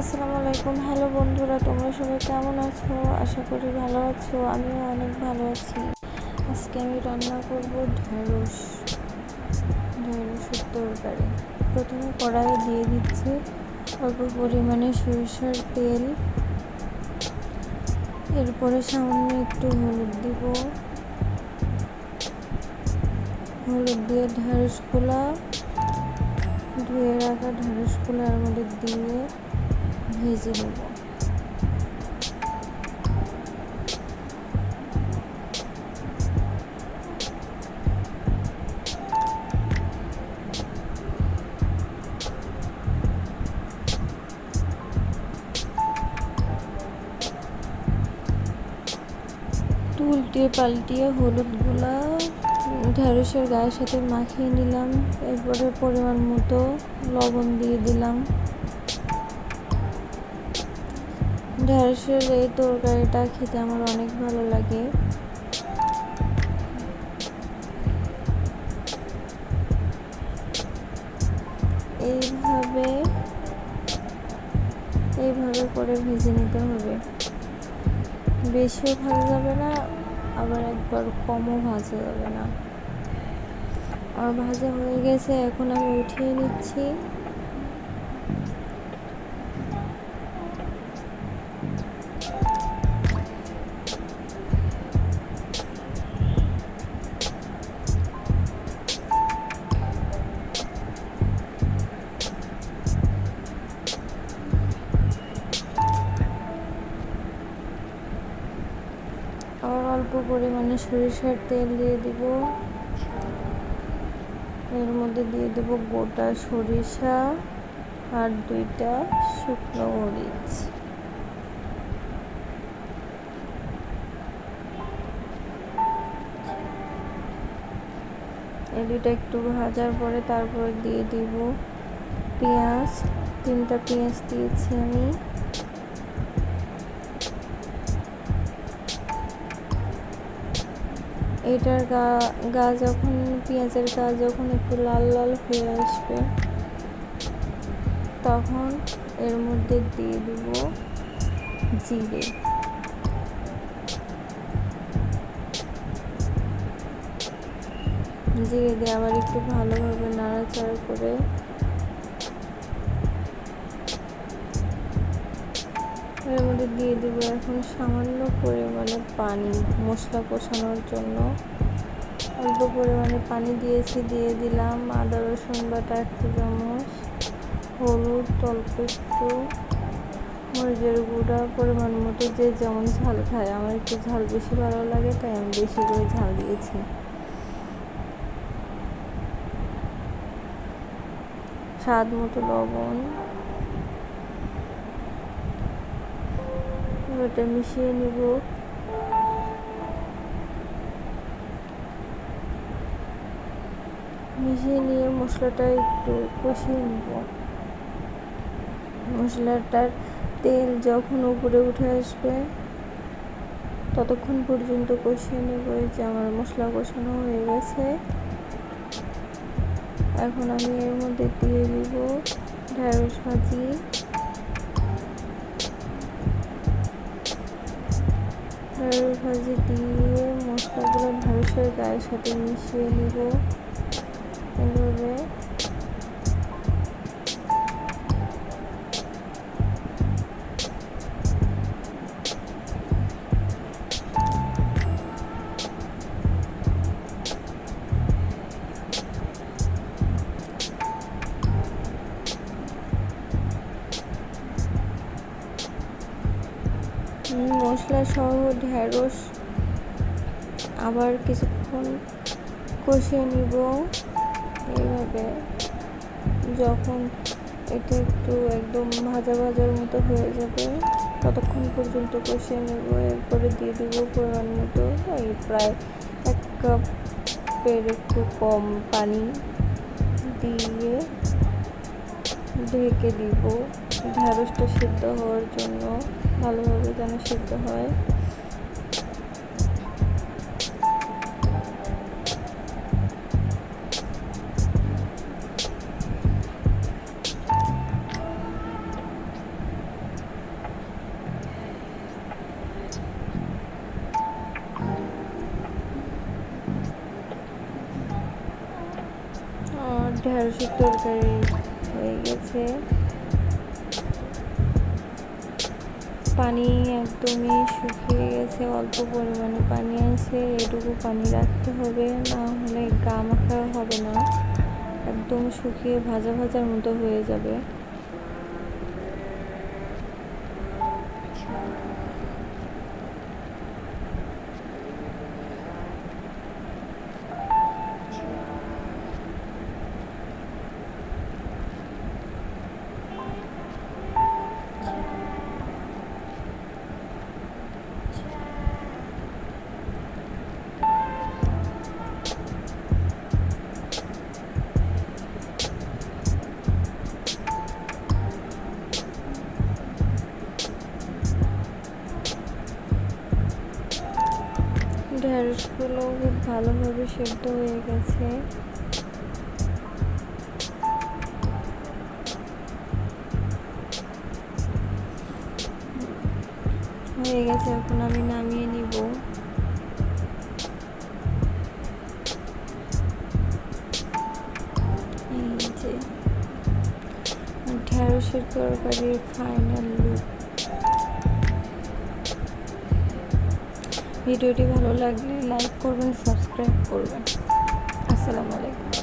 আসসালামু আলাইকুম। হ্যালো বন্ধুরা, তোমরা সবাই কেমন আছো? আশা করি ভালো আছো, আমিও অনেক ভালো আছি। আজকে আমি রান্না করব ঢেঁড়স ঢেঁড়সের তরকারি। প্রথমে কড়াইয়ে দিয়ে দিচ্ছি অল্প পরিমাণে সরিষার তেল। এরপরে সামান্য একটু হলুদ দিব। হলুদ দিয়ে ঢেঁড়সগুলা, ধুয়ে রাখা ঢেঁড়সগুলো এর মধ্যে দিয়ে ভেজে নেব উল্টিয়ে পাল্টিয়ে হলুদগুলা ঢেঁড়সের গায়ের সাথে মাখিয়ে নিলাম। এরপরে পরিমাণ মতো লবণ দিয়ে দিলাম। ঢেঁড়সের এই তরকারিটা খেতে আমার অনেক ভালো লাগে। এইভাবে এইভাবে করে ভেজে নিতে হবে। বেশিও ভাজা যাবে না, আবার একবার কমও ভাজা যাবে না। আর ভাজা হয়ে গেছে, এখন আমি উঠিয়ে নিচ্ছি। পরিমাণে সরিষার তেল দিয়ে দিব। এর মধ্যে দিয়ে দেব গোটা সরিষা আর দুইটা শুকনো মরিচ। এই দুইটা একটু ভাজার পরে তারপর দিয়ে দিব পেঁয়াজ। তিনটা পেঁয়াজ দিয়েছি আমি। এটার গা গা যখন, পেঁয়াজের গা যখন একটু লাল লাল হয়ে আসবে, তখন এর মধ্যে দিয়ে দিব জিরে। জিরে দিয়ে আবার একটু ভালোভাবে নাড়াচাড়া করে এর মধ্যে দিয়ে দেবো এখন সামান্য পরিমাণে পানি, মশলা কষানোর জন্য। অল্প পরিমাণে পানি দিয়েছি, দিয়ে দিলাম আদা, রসুন বাটা এক চামচ, হলুদ, অল্প একটু মরিচের গুঁড়া, পরিমাণ মতো যে যেমন ঝাল খায়। আমার একটু ঝাল বেশি ভালো লাগে, তাই আমি বেশি করে ঝাল দিয়েছি। স্বাদ মতো লবণ ওটা মিশিয়ে নিব। মিশিয়ে নিয়ে মশলাটা একটু কষিয়ে নিব। মশলাটার তেল যখন উপরে উঠে আসবে, ততক্ষণ পর্যন্ত কষিয়ে নেব। যে আমার মশলা কষানো হয়ে গেছে। এখন আমি এর মধ্যে দিয়ে দিব ঢেঁড়স ভাজি। ঢেঁড়স ভাজি দিয়ে মশলাগুলো ভালো করে গায়ের সাথে মিশিয়ে নিব এভাবে। মশলা সহ ঢেঁড়স আবার কিছুক্ষণ কষিয়ে নিব। এইভাবে যখন এটা একটু একদম ভাজা ভাজার মতো হয়ে যাবে, ততক্ষণ পর্যন্ত কষিয়ে নেব। এরপরে দিয়ে দেবো পরিমাণ মতো এই প্রায় এক কাপের একটু কম পানি দিয়ে ঢেকে দিব। ঢ্যাঁড়সটা সিদ্ধ হওয়ার জন্য ভালোভাবে যেন সিদ্ধ হয়। ঢেঁড়সের তরকারি হয়ে গেছে। পানি একদমই শুকিয়ে গেছে, অল্প পরিমাণে পানি আছে, এটুকু পানি রাখতে হবে, না হলে গা মাখা হবে না, একদম শুকিয়ে ভাজা ভাজার মতো হয়ে যাবে। ঢেঁড়সগুলো খুব ভালোভাবে সেদ্ধ হয়ে গেছে। হয়ে গেছে, এখন আমি নামিয়ে নিব। ঢেঁড়সের তরকারির ফাইনাল লুক ভিডিওটি ভালো লাগলে লাইক করবেন সাবস্ক্রাইব করবেন। আসসালামু আলাইকুম।